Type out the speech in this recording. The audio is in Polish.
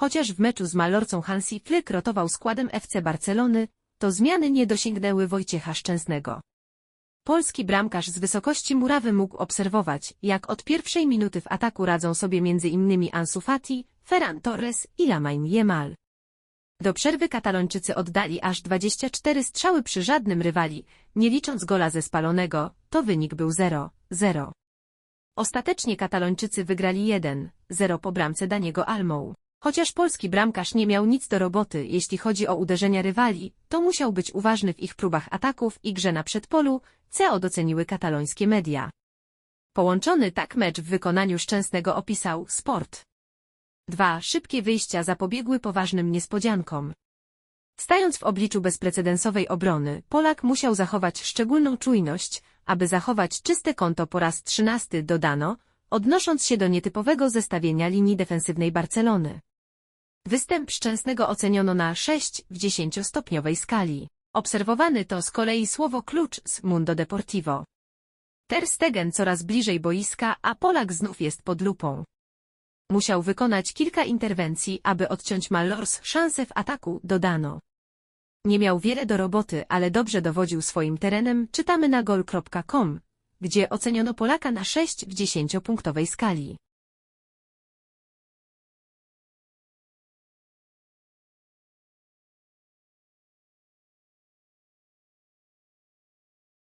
Chociaż w meczu z Malorcą Hansi Flick rotował składem FC Barcelony, to zmiany nie dosięgnęły Wojciecha Szczęsnego. Polski bramkarz z wysokości murawy mógł obserwować, jak od pierwszej minuty w ataku radzą sobie m.in. Ansu Fati, Ferran Torres i Lamine Yamal. Do przerwy Katalończycy oddali aż 24 strzały przy żadnym rywali, nie licząc gola ze spalonego, to wynik był 0-0. Ostatecznie Katalończycy wygrali 1-0 po bramce Daniego Almą. Chociaż polski bramkarz nie miał nic do roboty, jeśli chodzi o uderzenia rywali, to musiał być uważny w ich próbach ataków i grze na przedpolu, co doceniły katalońskie media. Połączony tak mecz w wykonaniu Szczęsnego opisał Sport. Dwa szybkie wyjścia zapobiegły poważnym niespodziankom. Stając w obliczu bezprecedensowej obrony, Polak musiał zachować szczególną czujność, aby zachować czyste konto po raz trzynasty dodano, odnosząc się do nietypowego zestawienia linii defensywnej Barcelony. Występ Szczęsnego oceniono na 6 w 10-stopniowej skali. Obserwowany to z kolei słowo klucz z Mundo Deportivo. Ter Stegen coraz bliżej boiska, a Polak znów jest pod lupą. Musiał wykonać kilka interwencji, aby odciąć Malors szansę w ataku, dodano. Nie miał wiele do roboty, ale dobrze dowodził swoim terenem, czytamy na gol.com, gdzie oceniono Polaka na 6 w 10-punktowej skali.